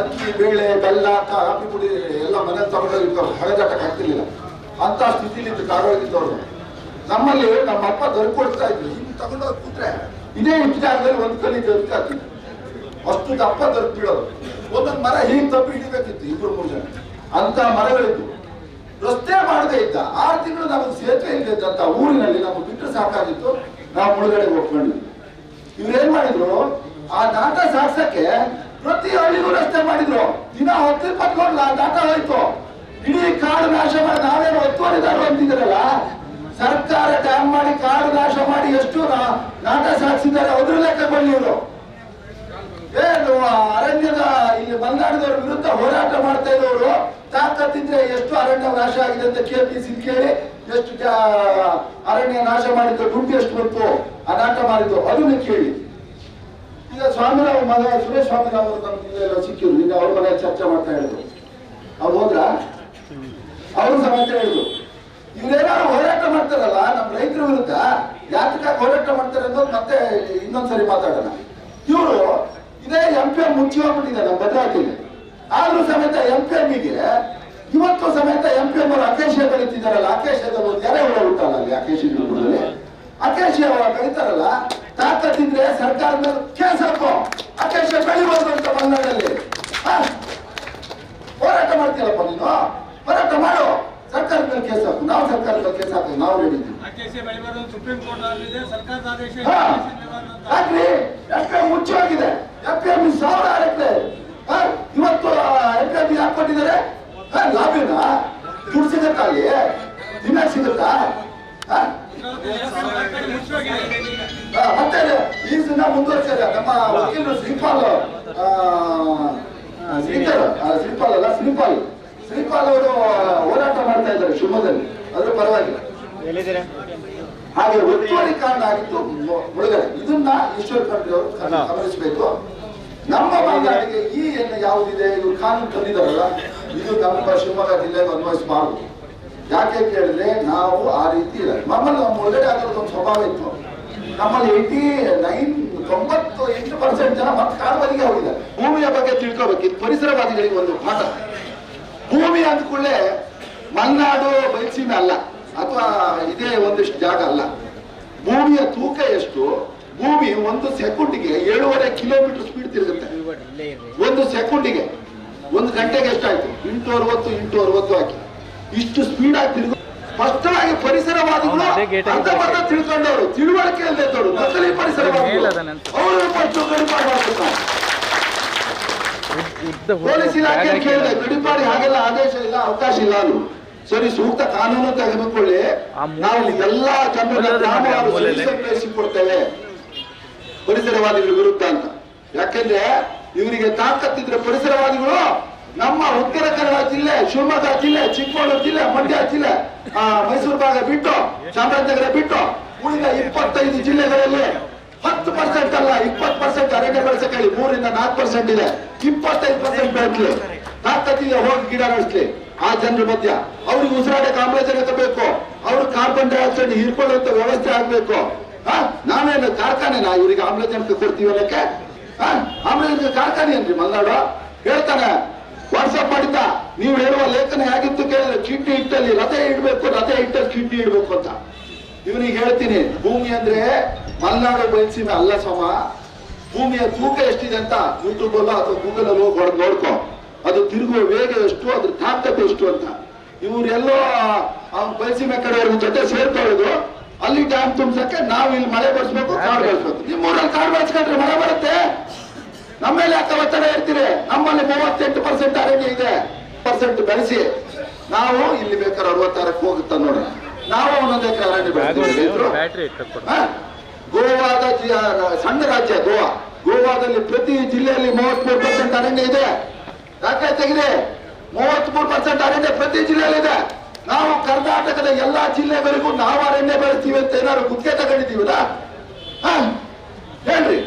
ಅಕ್ಕಿ, ಬೇಳೆ, ಬೆಲ್ಲ ಕಾಫಿ ಪುಡಿ, ಎಲ್ಲ ಮನೆ ತಗೊಂಡೋಗಿ ಹಳೆದಾಟಕ್ಕೆ ಆಗ್ತಿರ್ಲಿಲ್ಲ ಅಂತ ಸ್ಥಿತಿಲಿ ಇದ್ದು ಕಾಡೋಗಿದ್ದವ್ರು ನಮ್ಮಲ್ಲಿ ನಮ್ಮ ಅಪ್ಪ ದೊರಕೊಡ್ತಾ ಇದ್ರು. ಹಿಂಗೆ ತಗೊಂಡೋಗಿ ಕೂತ್ರೆ ಇದೇ ಇಷ್ಟು ಜಾಗದಲ್ಲಿ ಒಂದು ಕಲಿ ದೊರಕಾಗ್ತಿತ್ತು ಅಷ್ಟು ದಪ್ಪ ದೊರಕ್ ಬೀಳೋದು ಒಂದೊಂದು ಮರ ಹೀಗೆ ತಪ್ಪಿ ಹಿಡಿಬೇಕಿತ್ತು ಇಬ್ಬರು ಮೂರು ಜನ. ಅಂತ ಮರಗಳಿದ್ದು ರಸ್ತೆ ಮಾಡದೇ ಇದ್ದ. ಆರು ತಿಂಗಳು ನಮಗೆ ಸೇತುವೆ ಇಲ್ಲದಂತ ಊರಿನಲ್ಲಿ ನಮಗೆ ಬಿಟ್ಟು ಸಾಕಾಗಿತ್ತು. ನಾವು ಮುಳುಗಡೆ ಹೋಗ್ಕೊಂಡಿದ್ವಿ ಇವ್ರೇನ್ ಮಾಡಿದ್ರು? ಆ ನಾಟ ಸಾಕ್ಸಕ್ಕೆ ಪ್ರತಿ ಹಳ್ಳಿಗೂ ರಸ್ತೆ ಮಾಡಿದ್ರು. ದಿನ ಹತ್ತು ಇಪ್ಪತ್ತು ಆ ನಾಟ ಹೋಯ್ತು. ಇಡೀ ಕಾಡು ನಾಶ ಮಾಡಿ ನಾವೇನು ಒತ್ತುವರಿದಾರು ಅಂತಿದ್ರಲ್ಲ ಸರ್ಕಾರ ಡ್ಯಾಮ್ ಮಾಡಿ ಕಾಡು ನಾಶ ಮಾಡಿ ಎಷ್ಟು ನಾಟ ಸಾಕ್ಸಿದ್ದಾರೆ ಅದ್ರ ಲೆಕ್ಕ ಬಳ್ಳಿ ಇವರು. ಏನು ಅರಣ್ಯದ ಇಲ್ಲಿ ಮಲೆನಾಡಿದವರ ವಿರುದ್ಧ ಹೋರಾಟ ಮಾಡ್ತಾ ಇದ್ದವರು ತಾಕತ್ತಿದ್ರೆ ಎಷ್ಟು ಅರಣ್ಯ ನಾಶ ಆಗಿದೆ ಅಂತ ಕೆಪಿಸಿ ಕೇಳಿ, ಎಷ್ಟು ಅರಣ್ಯ ನಾಶ ಮಾಡಿದ್ದು, ದುಡ್ಡು ಎಷ್ಟು ಬಂತು ಆ ನಾಟ ಮಾಡಿದ್ದು, ಅದನ್ನು ಕೇಳಿ. ಈಗ ಸ್ವಾಮಿರಾವ್ ಮಗ, ಸುರೇಶ್ ಸ್ವಾಮಿರಾವ್ ಅವರು ಜಿಲ್ಲೆಯಲ್ಲಿ ಸಿಕ್ಕಿದ್ರು. ಈಗ ಅವ್ರ ಮನೆ ಚರ್ಚೆ ಮಾಡ್ತಾ ಹೇಳಿದ್ರು ಅವ್ರು ಹೋದ್ರ? ಅವರು ಸಮೇತ ಹೇಳಿದ್ರು. ಇವ್ರೇನಾದ್ರು ಹೋರಾಟ ಮಾಡ್ತಾರಲ್ಲ ನಮ್ಮ ರೈತರ ವಿರುದ್ಧ? ಯಾತಕ ಹೋರಾಟ ಮಾಡ್ತಾರೆ ಅನ್ನೋದು ಮತ್ತೆ ಇನ್ನೊಂದ್ಸರಿ ಮಾತಾಡೋಣ. ಇವರು ಇದೇ ಎಂ ಪಿ ಎಂ ಮುಚ್ಚಿ ಹೋಗ್ಬಿಟ್ಟಿದ್ದಾರೆ ನಮ್ಮ ಭದ್ರಾವತಿಗೆ ಆದ್ರೂ ಸಮೇತ ಎಂ ಪಿ ಎಮ್ಮಿಗೆ ಇವತ್ತು ಸಮೇತ ಎಂ ಪಿ ಎಂ ಅವರು ಅಕೇಶಿಯ ಕಲಿತಿದ್ದಾರಲ್ಲ ಅಕೇಶಿಯದ ಒಂದು ಎರೆ ಹುಳ ಹುಟ್ಟಲ್ಲ ಅಲ್ಲಿ ಅಕೇಶಿ ಗಿಡಗಳಲ್ಲಿ ಅಕೇಶಿಯ ಬೆಳೀತಾರಲ್ಲ? ತಾಕತ್ತಿದ್ರೆ ಸರ್ಕಾರದ ಮೇಲೆ ಕೇಸ್ ಅಧ್ಯಕ್ಷ ಬೆಳಿಬೋದು ಅಂತ ಮಲೆನಾಡಲ್ಲಿ? ಹೋರಾಟ ಮಾಡ್ತೀರಪ್ಪ ನೀನು? ಹೋರಾಟ ಮಾಡು. ಸರ್ಕಾರದ ಮೇಲೆ ಕೇಸ್ ಹಾಕು. ನಾವು ಸರ್ಕಾರದ ಮೇಲೆ ಕೇಸ್ ಹಾಕು ನಾವು ಹೇಳಿದ್ವಿ ಇದ್ದೀವಿ ಆರ್ಟಿಸಿ ಸುಪ್ರೀಂ ಕೋರ್ಟ್ ಆಗಿದೆ ಸರ್ಕಾರದ ಆದೇಶ ಹಾ. ನಿರ್ವಹಣೆ ಅಂತ. ಯಾಕ್ರಿ ಎಫ್ ಎಂ ಮುಚ್ಚೋಗಿದೆ ಎಫ್ ಎಂ ಸಾವಿರ ಆಗುತ್ತೆ ಹಾ? ಇವತ್ತು ಎಫ್ ಎಂ ಯಾಕೆ ಕೊಟ್ಟಿದ್ದಾರೆ ಲಾಭಿನ ದುಡ್ಡು ಸಿಗತ್ತಾ ಅಲ್ಲಿ? ದಿನ ಸಿಗುತ್ತಾ? ಮತ್ತೆ ಈ ದಿನ ಮುಂದುವರ್ಸಿದ್ದಾರೆ ನಮ್ಮ ವಕೀಲರು ಶ್ರೀಪಾಲ್ ಆ, ಶ್ರೀಪಾಲ್ ಅಲ್ಲ ಶ್ರೀಪಾಲ್. ಶ್ರೀಪಾಲ್ ಅವರು ಹೋರಾಟ ಮಾಡ್ತಾ ಇದ್ದಾರೆ ಶಿವಮೊಗ್ಗದಲ್ಲಿ. ಅದ್ರ ಪರವಾಗಿಲ್ಲ. ಹಾಗೆ ಒತ್ತುವರಿ ಕಾರಣ ಆಗಿತ್ತು ಮುಳುಗಡೆ. ಇದನ್ನ ಈಶ್ವರ್ ಖಂಡ್ರೆ ಅವರು ಗಮ- ಗಮನಿಸಬೇಕು. ನಮ್ಮ ಮಲೆನಾಡಿಗೆ ಈ ಏನು ಯಾವುದಿದೆ? ಇವರು ಕಾನೂನು ತಂದಿದಾರಲ್ಲ ಇದು ನಮ್ಮ ಶಿವಮೊಗ್ಗ ಜಿಲ್ಲೆಗೆ ಅನ್ವಯಿಸಬಾರದು. ಯಾಕೆ ಕೇಳಿದ್ರೆ ನಾವು ಆ ರೀತಿ ಇಲ್ಲ. ಮಾಮೂಲಿ ನಮ್ಮ ಒಳ್ಳೆಡೆ ಆಗೋದು ಒಂದು ಸ್ವಭಾವ ಇತ್ತು. ನಮ್ಮಲ್ಲಿ ಏಯ್ಟಿ ನೈನ್ ತೊಂಬತ್ತು ಎಂಟು ಪರ್ಸೆಂಟ್ ಜನ ಮತ್ತೆ ಕಾಡುವರಿಗೆ ಹೋಗಿದ್ದಾರೆ ಭೂಮಿಯ ಬಗ್ಗೆ ತಿಳ್ಕೋಬೇಕು ಇದು ಪರಿಸರವಾದಿಗಳಿಗೆ ಒಂದು ಪಾಠ ಭೂಮಿ ಅಂದ ಕೂಡಲೇ ಮಲ್ನಾಡು, ಬಯಲ್ಸೀಮೆ ಅಲ್ಲ. ಅಥವಾ ಇದೇ ಒಂದಿಷ್ಟು ಜಾಗ ಅಲ್ಲ. ಭೂಮಿಯ ತೂಕ ಎಷ್ಟು? ಭೂಮಿ ಒಂದು ಸೆಕೆಂಡಿಗೆ ಏಳುವರೆ ಕಿಲೋಮೀಟರ್ ಸ್ಪೀಡ್ ತಿರುಗುತ್ತೆ. ಒಂದು ಸೆಕೆಂಡಿಗೆ ಒಂದು ಗಂಟೆಗೆ ಎಷ್ಟಾಯ್ತು? ಎಂಟು ಅರವತ್ತು ಎಂಟು ಅರವತ್ತು ಹಾಕಿ. ಇಷ್ಟು ಸ್ಪೀಡ್ ಆಗಿ ಸ್ಪಷ್ಟವಾಗಿ ಪರಿಸರವಾದಿಗಳು ಅಂತ ಬರ್ಧ ತಿಳ್ಕೊಂಡವರು ತಿಳುವಳಿಕೆ ಇಲ್ಲದವರು ನಕಲಿ ಪರಿಸರವಾದಿಗಳು. ಹೇಳದನಂತ. ಅವರು ಫಸ್ಟ್ ಗಡಿಪಾಡು ಮಾಡ್ತಾರೆ ಉದ್ದ ಪೊಲೀಸ್ ಇಲಾಖೆ ಕೇಳಿದೆ ಗಡಿಪಾಡಿ ಹಾಗೆಲ್ಲ ಆದೇಶ ಇಲ್ಲ ಅವಕಾಶ ಇಲ್ಲ ಅದು ಸರಿ ಸೂಕ್ತ ಕಾನೂನು ತೆಗೆದುಕೊಳ್ಳಿ. ನಾವು ಎಲ್ಲಾ ಜನರನ್ನ ಕೊಡ್ತೇವೆ. ಪರಿಸರವಾದಿಗಳ ವಿರುದ್ಧ ಅಂತ. ಯಾಕೆಂದ್ರೆ ಇವರಿಗೆ ತಾಕತ್ತಿದ್ರೆ ಪರಿಸರವಾದಿಗಳು ನಮ್ಮ ಉತ್ತರ ಕನ್ನಡ ಜಿಲ್ಲೆ, ಶಿವಮೊಗ್ಗ ಜಿಲ್ಲೆ, ಚಿಕ್ಕಮಗಳೂರು ಜಿಲ್ಲೆ, ಮಂಡ್ಯ ಜಿಲ್ಲೆ ಮೈಸೂರು ಭಾಗ ಬಿಟ್ಟು, ಚಾಮರಾಜನಗರ ಬಿಟ್ಟು, ಉಳಿದ ಇಪ್ಪತ್ತೈದು ಜಿಲ್ಲೆಗಳಲ್ಲಿ ಹತ್ತು ಪರ್ಸೆಂಟ್ ಅಲ್ಲ, ಇಪ್ಪತ್ತು ಪರ್ಸೆಂಟ್ ಅರಣ್ಯ ಬೆಳೆಸಕ್ಕೆ ಮೂರಿಂದ ನಾಲ್ಕು ಪರ್ಸೆಂಟ್ ಇದೆ. ಇಪ್ಪತ್ತೈದು ಪರ್ಸೆಂಟ್ ಬೆಳೆಸಲಿ. ತಾಕತ್ತಿದೆ ಹೋಗಿ ಗಿಡ ನಡೆಸಲಿ. ಆ ಜನರ ಮಧ್ಯ. ಅವ್ರಿಗೆ ಉಸಿರಾಡಕ್ಕೆ ಆಮ್ಲಜನಕ ಬೇಕು. ಅವ್ರಿಗೆ ಕಾರ್ಬನ್ ಡೈಆಕ್ಸೈಡ್ ಹೀರ್ಕೊಳ್ಳುವಂತ ವ್ಯವಸ್ಥೆ ಆಗ್ಬೇಕು. ಹಾ ಕಾರ್ಖಾನೆ ನಾ ಇವ್ರಿಗೆ ಆಮ್ಲಜನಕ ಕೊಡ್ತೀವಿ ಅನ್ನಕ್ಕೆ? ಆಮ್ಲಜನಕ ಕಾರ್ಖಾನೆ ಏನ್ರಿ ಮಲ್ನಾಡು? ಹೇಳ್ತಾನೆ. ವಾಟ್ಸಪ್ ಮಾಡಿದ್ದ. ನೀವು ಹೇಳುವ ಲೇಖನ ಹೇಗಿತ್ತು ಕೇಳಿದ್ರೆ ಚೀಟಿ ಹಿಟ್ಟಲ್ಲಿ ರಥೆ ಇಡ್ಬೇಕು, ರಥೆ ಇಟ್ಟಲ್ಲಿ ಚೀಟಿ ಇಡ್ಬೇಕು ಅಂತ. ಇವನಿಗೆ ಹೇಳ್ತೀನಿ, ಭೂಮಿ ಅಂದ್ರೆ ಮಲೆನಾಡು ಬಯಲ್ಸೀಮೆ ಅಲ್ಲ ಸಮ ಭೂಮಿಯ ತೂಕ ಎಷ್ಟಿದೆ ಅಂತ ಯೂಟ್ಯೂಬ್ ಅಲ್ಲ ಅಥವಾ ಗೂಗಲ್ ಅಲ್ಲೋ ಹೋಗಿ ಹೊಡೆದು ನೋಡ್ಕೊ. ಅದು ತಿರುಗುವ ವೇಗ ಎಷ್ಟು, ಅದ್ರ ತಾಕತ್ತು ಎಷ್ಟು ಅಂತ. ಇವರೆಲ್ಲೋ ಬಯಲ್ಸೀಮೆ ಕಡೆಯವ್ರ ಜೊತೆ ಸೇರ್ಕೊಳ್ಳೋದು. ಅಲ್ಲಿ ಡ್ಯಾಮ್ ತುಂಬಿಸಕ್ಕೆ ನಾವು ಇಲ್ಲಿ ಮಳೆ ಬರ್ಸ್ಬೇಕು, ಕಾಡು ಬೆಳೆಸ್ಬೇಕು. ನಿಮ್ಮೂರಲ್ಲಿ ಕಾಡು ಬೆಳೆಸ್ಕೊಂಡ್ರೆ ಮಳೆ ಬರುತ್ತೆ. ನಮ್ಮ ಮೇಲೆ ಯಾಕೆ ಒತ್ತಡ ಇರ್ತೀರಿ ನಮ್ಮಲ್ಲಿ ಮೂವತ್ತೆಂಟು ಪರ್ಸೆಂಟ್ ಅರಣ್ಯ ಇದೆ. ಪರ್ಸೆಂಟ್ ಬೆಳೆಸಿ. ನಾವು ಇಲ್ಲಿ ಬೇಕಾದ್ರೆ ಅರವತ್ತಾರಕ್ಕೆ ಹೋಗುತ್ತಾ ನೋಡ್ರಿ. ನಾವು ಒಂದೊಂದೇ ಕಾರಣ ಅರಣ್ಯ ಬೆಳೆಸ್ತೀವಿ? ಗೋವಾದ ಸಣ್ಣ ರಾಜ್ಯ ಗೋವಾ. ಗೋವಾದಲ್ಲಿ ಪ್ರತಿ ಜಿಲ್ಲೆಯಲ್ಲಿ ಮೂವತ್ಮೂರು ಪರ್ಸೆಂಟ್ ಅರಣ್ಯ ಇದೆ. ಯಾಕೆ ತೆಗಿದೆ ಮೂವತ್ಮೂರು ಪರ್ಸೆಂಟ್ ಅರಣ್ಯ ಪ್ರತಿ ಜಿಲ್ಲೆಯಲ್ಲಿ ಇದೆ. ನಾವು ಕರ್ನಾಟಕದ ಎಲ್ಲಾ ಜಿಲ್ಲೆಗಳಿಗೂ ನಾವು ಅರಣ್ಯ ಬೆಳೆಸ್ತೀವಿ ಅಂತ ಏನಾದ್ರು ಗುತ್ತಿಗೆ ತಗೊಂಡಿದ್ದೀವಲ್ಲ ಹಾ? ಹೇಳ್ರಿ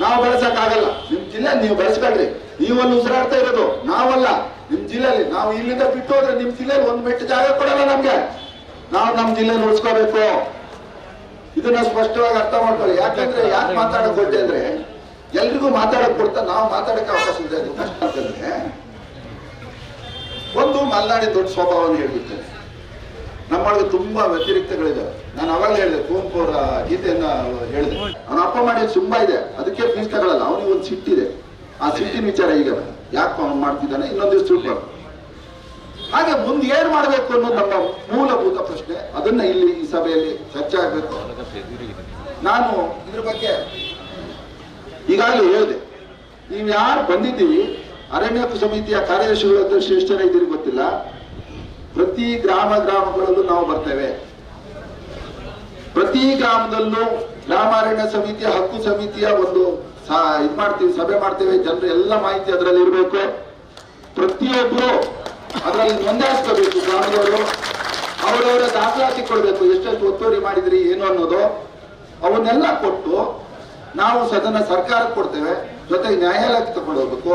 ನಾವು ಬೆಳೆಸಕ್ ಆಗಲ್ಲ ನಿಮ್ ಜಿಲ್ಲೆ ನೀವು ಬೆಳೆಸ್ಬೇಡ್ರಿ ನೀವಲ್ಲಿ ಉಸಿರಾಡ್ತಾ ಇರೋದು ನಾವಲ್ಲ. ನಿಮ್ ಜಿಲ್ಲೆಯಲ್ಲಿ ನಾವು ಇಲ್ಲಿಂದ ಬಿಟ್ಟು ಹೋದ್ರೆ ನಿಮ್ ಜಿಲ್ಲೆಯಲ್ಲಿ ಒಂದ್ ಮೆಟ್ಟು ಜಾಗ ಕೊಡಲ್ಲ ನಮ್ಗೆ. ನಾವು ನಮ್ ಜಿಲ್ಲೆ ಉಳಿಸ್ಕೋಬೇಕು ಇದನ್ನ ಸ್ಪಷ್ಟವಾಗಿ ಅರ್ಥ ಮಾಡ್ಕೊಳ್ಳಿ. ಯಾಕಂದ್ರೆ ಯಾಕೆ ಮಾತಾಡಕ್ ಕೊಟ್ಟೆ ಅಂದ್ರೆ ಎಲ್ರಿಗೂ ಮಾತಾಡಕ್ ಕೊಡ್ತಾ ನಾವು ಮಾತಾಡಕ್ಕೆ ಅವಕಾಶ ಇದೆ ಕಷ್ಟ ಒಂದು ಮಲ್ನಾಡಿ ದೊಡ್ಡ ಸ್ವಭಾವವನ್ನು ಹೇಳ್ಬಿಡ್ತೇನೆ. ನಮ್ಮೊಳಗೆ ತುಂಬಾ ವ್ಯತಿರಿಕ್ತಗಳಿದೆ ನಾನು ಅವಾಗ ಹೇಳಿದೆ ಕುವೆಂಪು ಅವರ ಗೀತೆಯನ್ನ ಹೇಳಿದೆ. ಅವನ ಅಪ್ಪ ಮಾಡಿದ ತುಂಬಾ ಇದೆ. ಅದಕ್ಕೆ ಫೀಸ್ ತಗೊಳ್ಳಲ್ಲ ಅವನಿಗೆ ಒಂದು ಸಿಟ್ಟಿದೆ ಆ ಸಿಟ್ಟಿನ ವಿಚಾರ ಈಗ ಯಾಕೆ ಅವನು ಮಾಡ್ತಿದ್ದಾನೆ, ಇನ್ನೊಂದು ತಿಳ್ಕೊಂಡು ಹಾಗೆ ಮುಂದೆ ಏನ್ ಮಾಡಬೇಕು ಅನ್ನೋದು ನಮ್ಮ ಮೂಲಭೂತ ಪ್ರಶ್ನೆ. ಅದನ್ನ ಇಲ್ಲಿ ಈ ಸಭೆಯಲ್ಲಿ ಚರ್ಚೆ ಆಗಬೇಕು. ನಾನು ಇದ್ರ ಬಗ್ಗೆ ಈಗಾಗಲೇ ಹೇಳಿದೆ. ನೀವು ಯಾರು ಬಂದಿದ್ದೀವಿ ಅರಣ್ಯ ಸಮಿತಿಯ ಕಾರ್ಯದರ್ಶಿಗಳು ಶ್ರೇಷ್ಠರ ಇದ್ದೀರಿ ಗೊತ್ತಿಲ್ಲ. ಪ್ರತಿ ಗ್ರಾಮ, ಗ್ರಾಮಗಳಲ್ಲೂ ನಾವು ಬರ್ತೇವೆ. ಪ್ರತಿ ಗ್ರಾಮದಲ್ಲೂ ಗ್ರಾಮಾರಣ್ಯ ಸಮಿತಿಯ ಹಕ್ಕು ಸಮಿತಿಯ ಒಂದು ಇದು ಮಾಡ್ತೀವಿ, ಸಭೆ ಮಾಡ್ತೇವೆ, ಜನರು ಎಲ್ಲ ಮಾಹಿತಿ ಅದರಲ್ಲಿ ಇರಬೇಕು. ಪ್ರತಿಯೊಬ್ಬರು ಅದರಲ್ಲಿ ನೋಂದಾಯಿಸ್ಕೋಬೇಕು, ಗ್ರಾಮದವರು. ಅವರವರ ದಾಖಲಾತಿ ಕೊಡಬೇಕು, ಎಷ್ಟೆಷ್ಟು ಒತ್ತುವರಿ ಮಾಡಿದ್ರಿ, ಏನು ಅನ್ನೋದು. ಅವನ್ನೆಲ್ಲ ಕೊಟ್ಟು ನಾವು ಸದನ ಸರ್ಕಾರಕ್ಕೆ ಕೊಡ್ತೇವೆ. ಜೊತೆಗೆ ನ್ಯಾಯಾಲಯಕ್ಕೆ ತಗೊಂಡು ಹೋಗ್ಬೇಕು.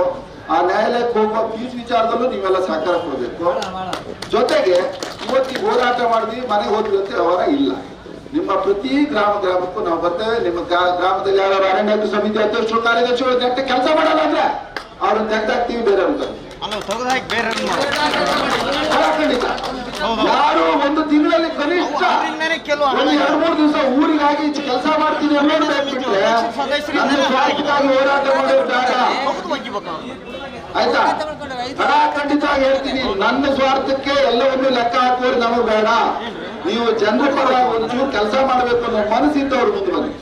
ಆ ನ್ಯಾಯಾಲಯಕ್ಕೆ ಹೋಗುವ ಫೀಸ್ ವಿಚಾರದಲ್ಲೂ ನೀವೆಲ್ಲ ಸಹಕಾರ ಕೊಡಬೇಕು. ಜೊತೆಗೆ ಇವತ್ತಿಗೆ ಹೋರಾಟ ಮಾಡಿದ್ವಿ, ಮನೆಗೆ ಹೋದ್ವಿ ಅಂತ ವ್ಯವಹಾರ ಇಲ್ಲ. ನಿಮ್ಮ ಪ್ರತಿ ಗ್ರಾಮ ಗ್ರಾಮಕ್ಕೂ ನಾವು ಬರ್ತೇವೆ ನಿಮ್ಮ ಗ್ರಾ- ಗ್ರಾಮದಲ್ಲಿ ಯಾರು ಅರಣ್ಯ ಸಮಿತಿ ಅಧ್ಯಕ್ಷರು ಕಾರ್ಯದರ್ಶಿಗಳು ನೆಟ್ಟ ಕೆಲಸ ಮಾಡಲ್ಲ ಅಂದ್ರೆ ಅವ್ರನ್ನ ತೆಗ್ದಾಕ್ತೀವಿ ಬೇರೆ ಅಂತ ಯಾರು ಒಂದು ತಿಂಗಳಲ್ಲಿ ಕನಿಷ್ಠ ಒಂದು ಎರಡು ಮೂರು ದಿವಸ ಊರಿಗಾಗಿ ಕೆಲಸ ಮಾಡ್ತೀನಿ ಅನ್ನೋದು ಬಿಟ್ರೆ ಹೋರಾಟ ಒಗಿಬೇಕು ಆಯ್ತಾ? ಖಂಡಿತ ಹೇಳ್ತೀನಿ. ನನ್ನ ಸ್ವಾರ್ಥಕ್ಕೆ ಎಲ್ಲವನ್ನೂ ಲೆಕ್ಕ ಹಾಕುವ ನಮಗೆ ಬೇಡ. ನೀವು ಜನರ ಪರ ಒಂಚೂರು ಕೆಲಸ ಮಾಡಬೇಕು ಅನ್ನೋ ಮನಸ್ಸಿದ್ದವ್ರು ಮುಂದೆ ಬನ್ನಿ.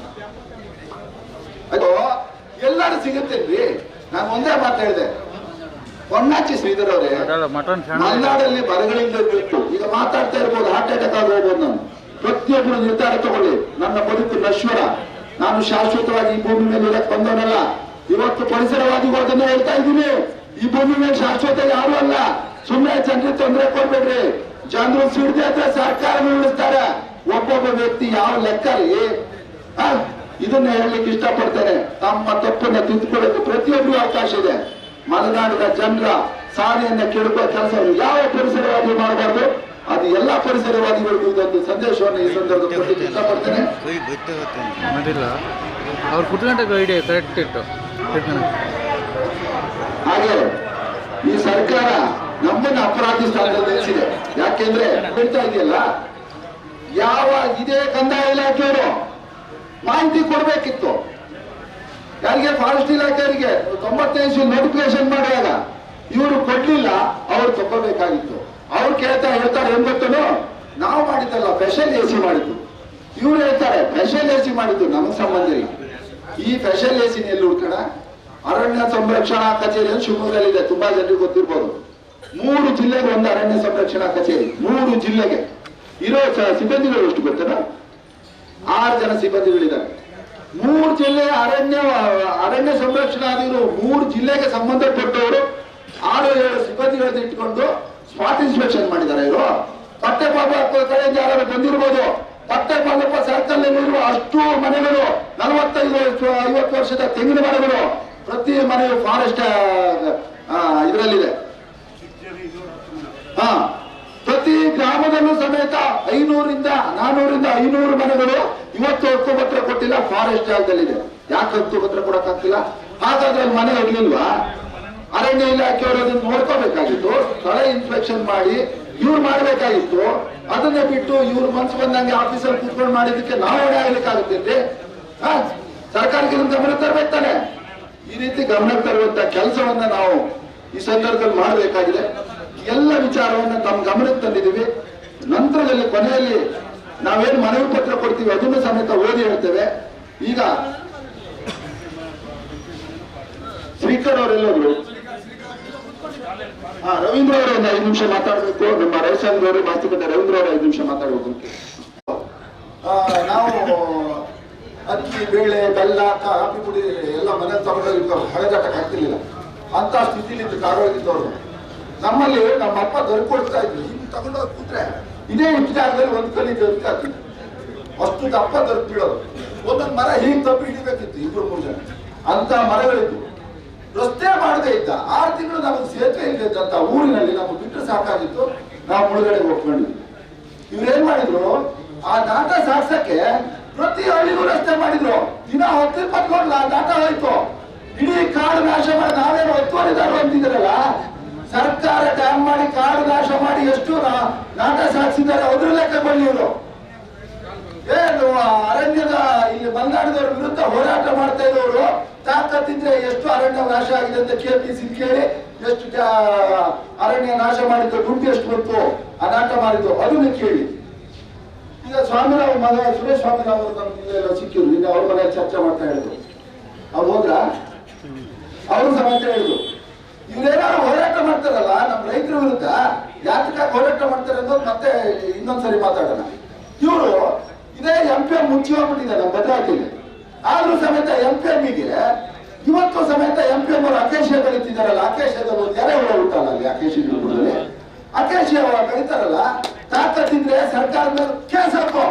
ಅಯ್ಯೋ ಎಲ್ಲಾರು ಸಿಗುತ್ತೇನ್ರಿ ನಾನು ಒಂದೇ ಮಾತು ಹೇಳಿದೆ. ಹೊಣ್ಣಾಚಿ ಶ್ರೀಧರ್ ಅವರೇ ಮಲೆನಾಡಲ್ಲಿ ಬರಗಳಿಂದ ಬಿಟ್ಟು ಈಗ ಮಾತಾಡ್ತಾ ಇರ್ಬೋದು ಹಾರ್ಟ್ ಅಟ್ಯಾಕ್ ಆಗಿ ನಾನು. ಪ್ರತಿಯೊಬ್ಬರು ನಿರ್ಧಾರ ತಗೊಳ್ಳಿ. ನನ್ನ ಬದುಕು ನಶ್ವರ. ನಾನು ಶಾಶ್ವತವಾಗಿ ಈ ಭೂಮಿ ಮೇಲೆ ಇರಕ್ ಬಂದವನಲ್ಲ. ಇವತ್ತು ಪರಿಸರವಾಗಿ ಅದನ್ನ ಹೇಳ್ತಾ ಇದ್ದೀನಿ. ಈ ಭೂಮಿ ಮೇಲೆ ಶಾಶ್ವತ ಯಾರು ಅಲ್ಲ. ಸುಮ್ಮನೆ ಜನರಿಗೆ ತೊಂದರೆ ಕೊಡ್ಬೇಡ್ರಿ. ಜನರು ಸಿಡದೆ ಅಂತ ಸರ್ಕಾರ ಉಳಿಸ್ತಾರೆ. ಒಬ್ಬೊಬ್ಬ ವ್ಯಕ್ತಿ ಯಾವ ಲೆಕ್ಕ? ಇದನ್ನ ಹೇಳಲಿಕ್ಕೆ ಇಷ್ಟಪಡ್ತೇನೆ. ತಮ್ಮ ತಪ್ಪನ್ನ ತಿದ್ದುಕೊಳ್ಳೋಕೆ ಪ್ರತಿಯೊಬ್ಬರಿಗೂ ಅವಕಾಶ ಇದೆ. ಮಲೆನಾಡಿನ ಜನರ ಸಾಧನೆಯನ್ನ ಕೆಡುವ ಕೆಲಸ ಯಾವ ಪರಿಸರವಾದಿ ಮಾಡಬಾರ್ದು? ಅದು ಎಲ್ಲಾ ಪರಿಸರವಾದಿಗಳಿಗೂ ಇದೊಂದು ಸಂದೇಶವನ್ನು ಈ ಸಂದರ್ಭದಲ್ಲಿ ಕೊಡ್ಲಿಕ್ಕೆ ಇಷ್ಟಪಡ್ತೇನೆ. ಅವ್ರು ಐಡಿಯಾ ಕರೆಕ್ಟ್. ಹಾಗೆ ಈ ಸರ್ಕಾರ ನಮ್ಮನ್ನ ಅಪರಾಧಿ ಸ್ಥಾನದಲ್ಲಿ ನಿಲ್ಲಿಸಿದೆ ಯಾಕೆಂದ್ರೆ ಹೇಳ್ತಾ ಇದೆಯಲ್ಲ? ಯಾವ ಇದೇ ಕಂದಾಯ ಇಲಾಖೆಯವರು ಮಾಹಿತಿ ಕೊಡಬೇಕಿತ್ತು. ಯಾರಿಗೆ ಫಾರೆಸ್ಟ್ ಇಲಾಖೆಯವರಿಗೆ ತೊಂಬತ್ತೈದು ನೋಟಿಫಿಕೇಶನ್ ಮಾಡುವಾಗ ಇವರು ಕೊಡ್ಲಿಲ್ಲ, ಅವ್ರು ತಗೋಬೇಕಾಗಿತ್ತು. ಅವ್ರು ಕೇಳ್ತಾ ಹೇಳ್ತಾರೆ ಏನ್ ನಾವು ಮಾಡಿದ್ದಲ್ಲ ಸ್ಪೆಷಲ್ ಎ ಸಿ ಮಾಡಿದ್ದು. ಇವ್ರು ಹೇಳ್ತಾರೆ ಸ್ಪೆಷಲ್ ಎ ಸಿ ಮಾಡಿದ್ದು ನಮ್ಮ ಇಲ್ಲ. ಈ ಸ್ಪೆಷಲ್ ಎ ಸಿ ಎಲ್ಲಿ ಅರಣ್ಯ ಸಂರಕ್ಷಣಾ ಕಚೇರಿ ಅಂತ ಶಿವಮೊಗ್ಗದಲ್ಲಿದೆ, ತುಂಬಾ ಜನರಿಗೆ ಗೊತ್ತಿರ್ಬೋದು. ಮೂರು ಜಿಲ್ಲೆಗೆ ಒಂದು ಅರಣ್ಯ ಸಂರಕ್ಷಣಾ ಕಚೇರಿ, ಮೂರು ಜಿಲ್ಲೆಗೆ. ಇರೋ ಸಿಬ್ಬಂದಿಗಳು ಎಷ್ಟು ಗೊತ್ತಲ್ಲ ಆರು ಜನ ಸಿಬ್ಬಂದಿಗಳಿದ್ದಾರೆ. ಮೂರು ಜಿಲ್ಲೆ ಅರಣ್ಯ ಅರಣ್ಯ ಸಂರಕ್ಷಣಾಧಿಗಳು ಮೂರು ಜಿಲ್ಲೆಗೆ ಸಂಬಂಧಪಟ್ಟವರು ಆರು ಏಳು ಸಿಬ್ಬಂದಿಗಳನ್ನು ಇಟ್ಕೊಂಡು ಸ್ಪಾಟ್ ಇನ್ಸ್ಪೆಕ್ಷನ್ ಮಾಡಿದ್ದಾರೆ ಇವರು. ಪತ್ತೆ ಪಾಪ ಕಡೆಯಿಂದ ಯಾರು ಬಂದಿರ್ಬೋದು. ಪತ್ತೆ ಪಾಪ ಸರ್ಕಲ್ ಇರುವ ಅಷ್ಟು ಮನೆಗಳು, ನಲವತ್ತೈದು ಐವತ್ತು ವರ್ಷದ ತೆಂಗಿನ ಮರಗಳು ಪ್ರತಿ ಮನೆಯು ಫಾರೆಸ್ಟ್ ಇದರಲ್ಲಿದೆ. ಹಾ. ಪ್ರತಿ ಗ್ರಾಮದಲ್ಲೂ ಸಮೇತ ಐನೂರಿಂದ, ನಾನೂರಿಂದ ಐನೂರು ಮನೆಗಳು ಇವತ್ತು ಹಕ್ಕುಪತ್ರ ಕೊಟ್ಟಿಲ್ಲ ಫಾರೆಸ್ಟ್ ಜಾಗದಲ್ಲಿದೆ. ಯಾಕೆ ಹಕ್ಕುಪತ್ರ ಕೊಡಕ್ಕಾಗ್ತಿಲ್ಲ? ಹಾಗಾದ್ರೆ ಅಲ್ಲಿ ಮನೆ ಇರ್ಲಿಲ್ವಾ? ಅರಣ್ಯ ಇಲಾಖೆಯವರು ಅದನ್ನ ನೋಡ್ಕೋಬೇಕಾಗಿತ್ತು. ಸ್ಥಳ ಇನ್ಸ್ಪೆಕ್ಷನ್ ಮಾಡಿ ಇವ್ರು ಮಾಡ್ಬೇಕಾಗಿತ್ತು. ಅದನ್ನೇ ಬಿಟ್ಟು ಇವ್ರು ಮನ್ಸು ಬಂದಂಗೆ ಆಫೀಸಲ್ಲಿ ಕೂತ್ಕೊಂಡು ಮಾಡಿದಕ್ಕೆ ನಾವು ಆಗ್ಲಿಕ್ಕಾಗುತ್ತೆ ಸರ್ಕಾರಕ್ಕೆ ಇದನ್ನ ಗಮನ ತರಬೇಕು ತಾನೆ. ಈ ರೀತಿ ಗಮನಕ್ಕೆ ತರುವಂತ ಕೆಲಸವನ್ನ ನಾವು ಈ ಸಂದರ್ಭದಲ್ಲಿ ಮಾಡಬೇಕಾಗಿದೆ. ಎಲ್ಲ ವಿಚಾರವನ್ನು ತಮ್ಮ ಗಮನಕ್ಕೆ ತಂದಿದ್ದೀವಿ. ನಂತರದಲ್ಲಿ ಕೊನೆಯಲ್ಲಿ ನಾವೇನು ಮನವಿ ಪತ್ರ ಕೊಡ್ತೀವಿ ಅದನ್ನು ಸಮೇತ ಓದಿ ಹೇಳ್ತೇವೆ. ಈಗ ಸ್ಪೀಕರ್ ಅವರೆಲ್ಲರೂ ಹಾ ರವೀಂದ್ರ ಅವರು ಒಂದು ಐದು ನಿಮಿಷ ಮಾತಾಡಬೇಕು. ನಮ್ಮ ರವಿಚಂದ್ರ ಅವರು ಮಾತುಕತೆ ರವೀಂದ್ರ ಅವರು ಐದು ನಿಮಿಷ ಮಾತಾಡಬೇಕು. ನಾವು ಅಕ್ಕಿ, ಬೇಳೆ, ಬೆಲ್ಲ ಕಾಫಿ ಪುಡಿ ಎಲ್ಲ ಮನೇಲಿ ಹಳೆ ಹಳೆದಾಟಕ್ಕೆ ಆಗ್ತಿರ್ಲಿಲ್ಲ ಅಂತ ಸ್ಥಿತಿಲಿ ಇದ್ದು ಕಾಡೋಗಿದ್ದವ್ರು ನಮ್ಮಲ್ಲಿ ನಮ್ಮ ಅಪ್ಪ ದೊರಕೊಡ್ತಾ ಇದ್ರು. ಹಿಂಗ್ ತಗೊಂಡೋಗಿ ಕೂತ್ರೆ ಇದೇ ಉಚ್ಚಾರದಲ್ಲಿ ಒಂದು ಕಲಿ ದೊರಕ್ತಾ ಅಷ್ಟು ದಪ್ಪ ದೊರಕ್ ಬಿಡೋದು ಒಂದೊಂದು ಮರ ಹೀಗೆ ತಪ್ಪು ಹಿಡಿಬೇಕಿತ್ತು ಇಬ್ರು ಮೂರು ಜನ. ಅಂತ ಮರಗಳಿತ್ತು ರಸ್ತೆ ಮಾಡದೇ ಇದ್ದ. ಆರು ತಿಂಗಳು ನಮಗೆ ಸೇತುವೆ ಇದ್ದಂತ ಊರಿನಲ್ಲಿ ನಮ್ಗೆ ಬಿಟ್ಟು ಸಾಕಾಗಿತ್ತು. ನಾವು ಮುಳುಗಡೆ ಹೋಗ್ಕೊಂಡಿದ್ವಿ ಇವ್ರೇನ್ ಮಾಡಿದ್ರು? ಆ ದಾಟ ಸಾಕ್ಸಕ್ಕೆ ಪ್ರತಿ ಹಳ್ಳಿಗೂ ರಸ್ತೆ ಮಾಡಿದ್ರು. ದಿನ ಹೊತ್ತು ಪತ್ಕೊಂಡ್ಲ ದಾಟ ಹೋಯ್ತು. ಇಡೀ ಕಾಡು ನಾಶ ಮಾಡಿ ನಾವೇನು ಒತ್ತುವರಿದಾರರು ಅಂತಿದ್ದೀರಲ್ಲ? ಸರ್ಕಾರ ಡ್ಯಾಮ್ ಮಾಡಿ ಕಾಡು ನಾಶ ಮಾಡಿ ಎಷ್ಟು ನಾಟ ಸಾಧಿಸಿದ್ದಾರೆ ಅದ್ರ ಲೆಕ್ಕ ಬನ್ನಿ ಇವರು. ಏನು ಅರಣ್ಯದ ಇಲ್ಲಿ ಮಲೆನಾಡಿದವ್ರ ವಿರುದ್ಧ ಹೋರಾಟ ಮಾಡ್ತಾ ಇದ್ದವರು ತಾಕತ್ತಿದ್ರೆ ಎಷ್ಟು ಅರಣ್ಯ ನಾಶ ಆಗಿದೆ ಅಂತ ಕೆಪಿಸಿ ಕೇಳಿ, ಎಷ್ಟು ಅರಣ್ಯ ನಾಶ ಮಾಡಿದ್ದು, ದುಡ್ಡು ಎಷ್ಟು ಬಂತು ಆ ನಾಟ ಮಾಡಿದ್ದು, ಅದನ್ನು ಕೇಳಿ. ಈಗ ಸ್ವಾಮಿರಾವ್ ಮಗ ಸುರೇಶ್ ಸ್ವಾಮಿರಾವ್ ಅವರು ನಮ್ಮ ಜಿಲ್ಲೆಯಲ್ಲ ಸಿಕ್ಕಿದ್ರು, ಈಗ ಅವ್ರ ಮನೆ ಚರ್ಚೆ ಮಾಡ್ತಾ ಹೇಳಿದ್ರು ಅವ್ರು ಹೋದ್ರ? ಅವರು ಸಮೇತ ಹೇಳಿದ್ರು. ಇವ್ರೇನಾದ್ರು ಹೋರಾಟ ಮಾಡ್ತಾರಲ್ಲ ನಮ್ಮ ರೈತರ ವಿರುದ್ಧ ಯಾತಕ ಹೋರಾಟ ಮಾಡ್ತಾರೆ ಅಂತ ಮತ್ತೆ ಇನ್ನೊಂದ್ಸರಿ ಮಾತಾಡೋಣ. ಇವರು ಇದೇ ಎಂ ಪಿ ಎಂ ಮುಚ್ಚಿ ಹೋಗ್ಬಿಟ್ಟಿದ್ದಾರೆ ನಮ್ಮ ಭದ್ರಾವತಿಗೆ ಆದ್ರೂ ಸಮೇತ ಎಂ ಪಿ ಎಮ್ಮಿಗೆ ಇವತ್ತು ಸಮೇತ ಎಂ ಪಿ ಎಂ ಅವರು ಅಕೇಶಿಯ ಅಖೇಶ್ ಅಕೇಶಿಯದಲ್ಲಿ ಒಂದು ಎರೆ ಹುಳ ಹುಟ್ಟಲ್ಲ ಅಲ್ಲಿ ಅಕೇಶಿ ಗಿಡದಲ್ಲಿ ಕರೀತಾರಲ್ಲ ಬೆಳೀತಾರಲ್ಲ ತಾಕತ್ತಿದ್ರೆ ಸರ್ಕಾರದ ಕೇಸ್ ಹಾಕೋ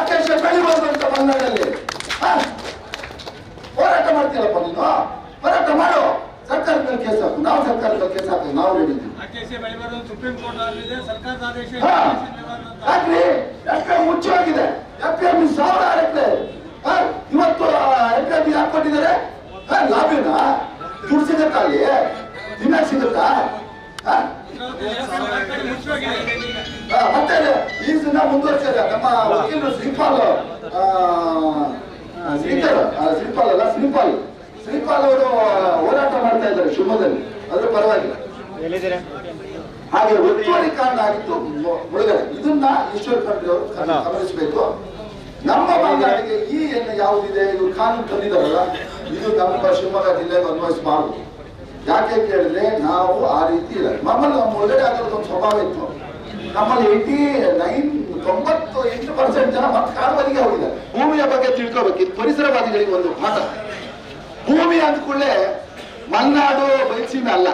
ಅಕೇಶಿಯ ಬೆಳಿಬೋದು ಅಂತ ಮಲೆನಾಡಲ್ಲಿ. ಹೋರಾಟ ಮಾಡ್ತೀರಪ್ಪ ನೀನು? ಹೋರಾಟ ಮಾಡು. ಸರ್ಕಾರದ ಮೇಲೆ ಕೇಸ್ ಹಾಕು. ನಾವು ಸರ್ಕಾರದ ಮೇಲೆ ಕೇಸ್ ಹಾಕಿ ನಾವು ಸುಪ್ರೀಂ ಕೋರ್ಟ್ ಸರ್ಕಾರದ ಆದೇಶ. ಯಾಕ್ರಿ? ಎಫ್ ಎಂ ಎಫ್ ಸಾವಿರ ಆಗುತ್ತೆ ಇವತ್ತು ಎಫ್ ಎಂ ಯಾಕೆ ಕೊಟ್ಟಿದ್ದಾರೆ? ಲಾಭಿನ ದುಡ್ಡು ಸಿಗತ್ತಾ ಅಲ್ಲಿ? ದಿನ ಸಿಗುತ್ತಾ? ಮುಚ್ಚೋಗಿದೆ ಮತ್ತೆ ಈ ದಿನ ಮುಂದುವರ್ಸಿದೆ. ನಮ್ಮ ವಕೀಲರು ಶ್ರೀಪಾಲ್ ಶ್ರೀಪಾಲ್ ಅಲ್ಲ ಶ್ರೀಪಾಲ್. ಶ್ರೀಪಾಲ್ ಅವರು ಹೋರಾಟ ಮಾಡ್ತಾ ಇದ್ದಾರೆ ಶಿವಮೊಗ್ಗದಲ್ಲಿ. ಅದ್ರ ಪರವಾಗಿಲ್ಲ. ಹಾಗೆ ಒತ್ತುವರಿ ಕಾರಣ ಆಗಿತ್ತು ಮುಳುಗಡೆ. ಇದನ್ನ ಈಶ್ವರ್ ಖಂಡ್ರೆ ಅವರು ಗಮನಿಸಬೇಕು. ನಮ್ಮ ಮಲೆನಾಡಿಗೆ ಈ ಏನು ಯಾವುದಿದೆ? ಇದು ಕಾನೂನು ತಂದಿದಾರಲ್ಲ ಇದು ನಮ್ಮ ಶಿವಮೊಗ್ಗ ಜಿಲ್ಲೆಗೆ ಅನ್ವಯಿಸಬಾರದು ಯಾಕೆ ಕೇಳಿದ್ರೆ ನಾವು ಆ ರೀತಿ ಇಲ್ಲ. ನಮ್ಮಲ್ಲಿ ನಮ್ಮ ಒಳಗಡೆ ಆಗೋದು ಒಂದು ಸ್ವಭಾವ ಇತ್ತು. ನಮ್ಮಲ್ಲಿ ಏಯ್ಟಿ ನೈನ್ ತೊಂಬತ್ತು ಎಂಟು ಪರ್ಸೆಂಟ್ ಜನ ಮತ್ತೆ ಕಾಡುವರಿಗೆ ಹೋಗಿದ್ದಾರೆ. ಭೂಮಿಯ ಬಗ್ಗೆ ತಿಳ್ಕೋಬೇಕು ಇದು ಪರಿಸರವಾದಿಗಳಿಗೆ ಒಂದು ಪಾಠ. ಭೂಮಿ ಅಂದ ಕೂಡಲೇ ಮಲ್ನಾಡು ಬಯಲುಸೀಮೆ ಅಲ್ಲ.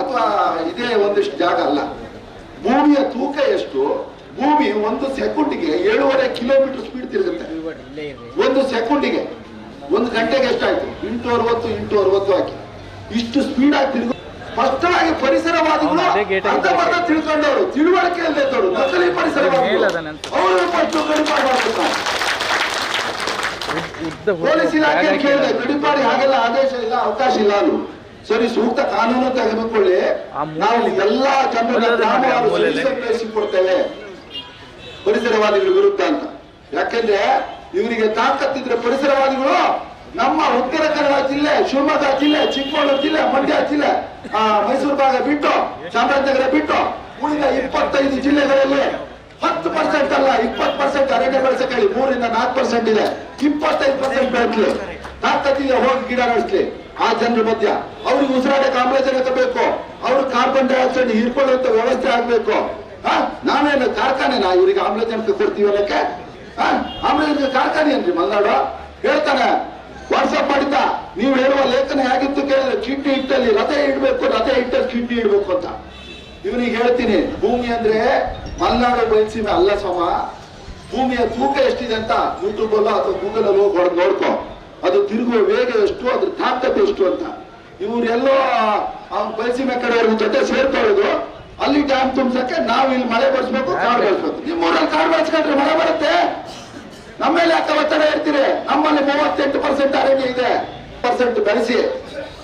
ಅಥವಾ ಇದೇ ಒಂದಿಷ್ಟು ಜಾಗ ಅಲ್ಲ. ಭೂಮಿಯ ತೂಕ ಎಷ್ಟು? ಭೂಮಿ ಒಂದು ಸೆಕೆಂಡಿಗೆ ಏಳುವರೆ ಕಿಲೋಮೀಟರ್ ಸ್ಪೀಡ್ ತಿರುಗುತ್ತೆ. ಒಂದು ಸೆಕೆಂಡಿಗೆ ಒಂದು ಗಂಟೆಗೆ ಎಷ್ಟಾಯ್ತು? ಎಂಟು ಅರವತ್ತು ಇಂಟು ಅರವತ್ತು ಹಾಕಿ ಇಷ್ಟು ಸ್ಪೀಡ್ ಆಗಿ ತಿರುಗು ಸ್ಪಷ್ಟವಾಗಿ ಪರಿಸರವಾದಿಗಳು ಅವ್ನು ಅದೇ ಅರ್ಧ ಬರ್ಧ ತಿಳ್ಕೊಂಡವರು. ತಿಳುವಳಿಕೆ ಅಲ್ಲದೆ ನಕಲಿ ಪರಿಸರವಾದಿಗಳು. ಅವರು ಫಸ್ಟ್ ಗಡಿಪಾಡು ಮಾಡ್ಬೇಕು ಪೊಲೀಸ್ ಇಲಾಖೆ ಕೇಳಿದೆ ಗಡಿಪಾಡಿ ಹಾಗೆಲ್ಲ ಆದೇಶ ಇಲ್ಲ ಅವಕಾಶ ಇಲ್ಲ ಅದು. ಸರಿ ಸೂಕ್ತ ಕಾನೂನು ತೆಗೆದುಕೊಳ್ಳಿ. ನಾವು ಎಲ್ಲಾ ಜನರನ್ನ ಕೊಡ್ತೇವೆ ಪರಿಸರವಾದಿಗಳ ವಿರುದ್ಧ ಅಂತ. ಯಾಕೆಂದ್ರೆ ಇವರಿಗೆ ತಾಕತ್ತಿದ್ರೆ ಪರಿಸರವಾದಿಗಳು ನಮ್ಮ ಉತ್ತರ ಕನ್ನಡ ಜಿಲ್ಲೆ ಶಿವಮೊಗ್ಗ ಜಿಲ್ಲೆ ಚಿಕ್ಕಮಗಳೂರು ಜಿಲ್ಲೆ ಮಂಡ್ಯ ಜಿಲ್ಲೆ ಮೈಸೂರು ಭಾಗ ಬಿಟ್ಟು ಚಾಮರಾಜನಗರ ಬಿಟ್ಟು ಉಳಿದ ಇಪ್ಪತ್ತೈದು ಜಿಲ್ಲೆಗಳಲ್ಲಿ ಹತ್ತು ಪರ್ಸೆಂಟ್ ಅಲ್ಲ, ಇಪ್ಪತ್ತು ಪರ್ಸೆಂಟ್ ಅರಣ್ಯ ಬೆಳೆಸಕ್ಕೆ ಹೇಳಿ ಮೂರಿಂದ ನಾಲ್ಕು ಪರ್ಸೆಂಟ್ ಇದೆ. ಇಪ್ಪತ್ತೈದು ಪರ್ಸೆಂಟ್ ಬೆಳೆಸಲಿ. ತಾಕತ್ತಿದೆ ಹೋಗಿ ಗಿಡ ನಡೆಸಲಿ. ಆ ಜನರ ಮಧ್ಯ. ಅವ್ರಿಗೆ ಉಸಿರಾಡಕ್ಕೆ ಆಮ್ಲಜನಕ ಬೇಕು. ಅವ್ರಿಗೆ ಕಾರ್ಬನ್ ಡೈಆಕ್ಸೈಡ್ ಹೀರ್ಕೊಳ್ಳುವಂತ ವ್ಯವಸ್ಥೆ ಆಗ್ಬೇಕು. ನಾವೇನು ಕಾರ್ಖಾನೆನಾ? ಇವ್ರಿಗೆ ಆಮ್ಲಜನಕ ಕೊಡ್ತೀವಿ ಅನ್ನಕ್ಕೆ? ಆಮ್ಲಜನಕ ಕಾರ್ಖಾನೆ ಏನ್ರಿ ಮಲ್ನಾಡು ಹೇಳ್ತಾನೆ. ವಾಟ್ಸಪ್ ಮಾಡಿದ್ದ. ನೀವು ಹೇಳುವ ಲೇಖನ ಹೇಗಿತ್ತು ಕೇಳಿದ್ರೆ ಚೀಟಿ ಇಟ್ಟಲ್ಲಿ ರಥೆ ಇಡ್ಬೇಕು, ರಥೆ ಇಟ್ಟಲ್ಲಿ ಚೀಟಿ ಇಡ್ಬೇಕು ಅಂತ. ಇವನಿಗೆ ಹೇಳ್ತೀನಿ. ಭೂಮಿ ಅಂದ್ರೆ ಮಲೆನಾಡು ಬಯಲ್ಸೀಮೆ ಅಲ್ಲ ಸಮ ಭೂಮಿಯ ತೂಕ ಎಷ್ಟಿದೆ ಅಂತ ಯೂಟ್ಯೂಬ್ ಅಲ್ಲ ಅಥವಾ ಗೂಗಲ್ ಅಲ್ಲೋ ಹೊಡೆದು ನೋಡ್ಕೊ. ಅದು ತಿರುಗುವ ವೇಗ ಎಷ್ಟು ಅದ್ರ ತಾಕತ್ತು ಎಷ್ಟು ಅಂತ. ಇವರೆಲ್ಲೋ ಬಯಲ್ಸೀಮೆ ಕಡೆಯವ್ರ ಜೊತೆ ಸೇರ್ಕೊಳ್ಳೋದು. ಅಲ್ಲಿ ಡ್ಯಾಮ್ ತುಂಬಿಸಕ್ಕೆ ನಾವು ಇಲ್ಲಿ ಮಳೆ ಬರ್ಸ್ಬೇಕು ಕಾಡು ನಿಮ್ಮ ನಿಮ್ಮೂರಲ್ಲಿ ಕಾಡು ಬಳಸ್ಕೊಂಡ್ರೆ ಮಳೆ ಬರುತ್ತೆ? ನಮ್ಮೇಲೆ ಯಾಕೆ ಒತ್ತಡ ಇರ್ತೀರಿ ನಮ್ಮಲ್ಲಿ ಮೂವತ್ತೆಂಟು ಪರ್ಸೆಂಟ್ ಅರಣ್ಯ ಇದೆ. ಪರ್ಸೆಂಟ್ ಬೆಳೆಸಿ.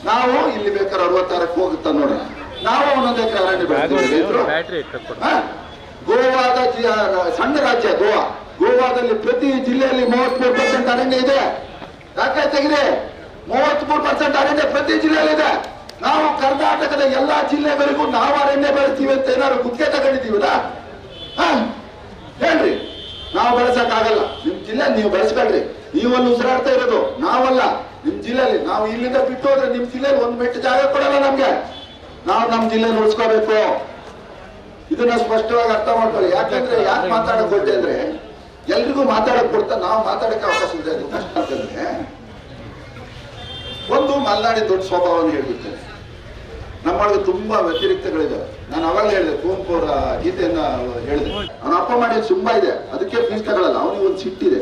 ನಾವು ಇಲ್ಲಿ ಬೇಕಾದ್ರೆ ಅರವತ್ತಾರಕ್ಕೆ ಹೋಗುತ್ತ ನೋಡ್ರಿ. ನಾವು ಒಂದೊಂದು ಎಕರೆ ಅರಣ್ಯ ಬೆಳೆಸ್ತೀವಿ. ಗೋವಾದ ಸಣ್ಣ ರಾಜ್ಯ ಗೋವಾ. ಗೋವಾದಲ್ಲಿ ಪ್ರತಿ ಜಿಲ್ಲೆಯಲ್ಲಿ ಮೂವತ್ಮೂರು ಪರ್ಸೆಂಟ್ ಅರಣ್ಯ ಇದೆ. ಯಾಕೆ ತೆಗಿದೆ ಮೂವತ್ಮೂರು ಪರ್ಸೆಂಟ್ ಅರಣ್ಯ ಪ್ರತಿ ಜಿಲ್ಲೆಯಲ್ಲಿ ಇದೆ. ನಾವು ಕರ್ನಾಟಕದ ಎಲ್ಲಾ ಜಿಲ್ಲೆಗಳಿಗೂ ನಾವು ಅರಣ್ಯ ಬೆಳೆಸ್ತೀವಿ ಅಂತ ಏನಾದ್ರು ಗುತ್ತಿಗೆ ತಗೊಂಡಿದ್ದೀವಲ್ಲ? ಹೇಳ್ರಿ ನಾವು ಬೆಳೆಸಕ್ ಆಗಲ್ಲ ನಿಮ್ ಜಿಲ್ಲೆ ನೀವು ಬೆಳೆಸ್ಬೇಡ್ರಿ. ನೀವಲ್ಲಿ ಉಸಿರಾಡ್ತಾ ಇರೋದು. ನಾವಲ್ಲ. ನಿಮ್ ಜಿಲ್ಲೆಯಲ್ಲಿ ನಾವು ಇಲ್ಲಿಂದ ಬಿಟ್ಟು ಹೋದ್ರೆ ನಿಮ್ ಜಿಲ್ಲೆಯಲ್ಲಿ ಒಂದ್ ಮೆಟ್ಟು ಜಾಗ ಕೊಡಲ್ಲ ನಮ್ಗೆ. ನಾವು ನಮ್ ಜಿಲ್ಲೆ ಉಳಿಸ್ಕೋಬೇಕು ಇದನ್ನ ಸ್ಪಷ್ಟವಾಗಿ ಅರ್ಥ ಮಾಡ್ಕೊಳ್ಳಿ. ಯಾಕಂದ್ರೆ ಯಾಕೆ ಮಾತಾಡಕ್ ಕೊಟ್ಟೆ ಅಂದ್ರೆ ಎಲ್ರಿಗೂ ಮಾತಾಡಕ್ ಕೊಡ್ತಾ ನಾವು ಮಾತಾಡಕ್ಕೆ ಅವಕಾಶ ಇದೆ ಅದು ಕಷ್ಟ ಅಂತಂದ್ರೆ ಒಂದು ಮಲ್ನಾಡಿ ದೊಡ್ಡ ಸ್ವಭಾವವನ್ನು ಹೇಳ್ಬಿಡ್ತೇನೆ. ನಮ್ಮೊಳಗೆ ತುಂಬಾ ವ್ಯತಿರಿಕ್ತಗಳಿದೆ ನಾನು ಅವಾಗ ಹೇಳಿದೆ ಕುವೆಂಪು ಅವರ ಗೀತೆಯನ್ನ ಹೇಳಿದೆ. ಅವನ ಅಪ್ಪ ಮಾಡಿದ ತುಂಬಾ ಇದೆ. ಅದಕ್ಕೆ ಫೀಸ್ ತಗೊಳ್ಳಲ್ಲ ಅವನಿಗೆ ಒಂದು ಸಿಟ್ಟಿದೆ.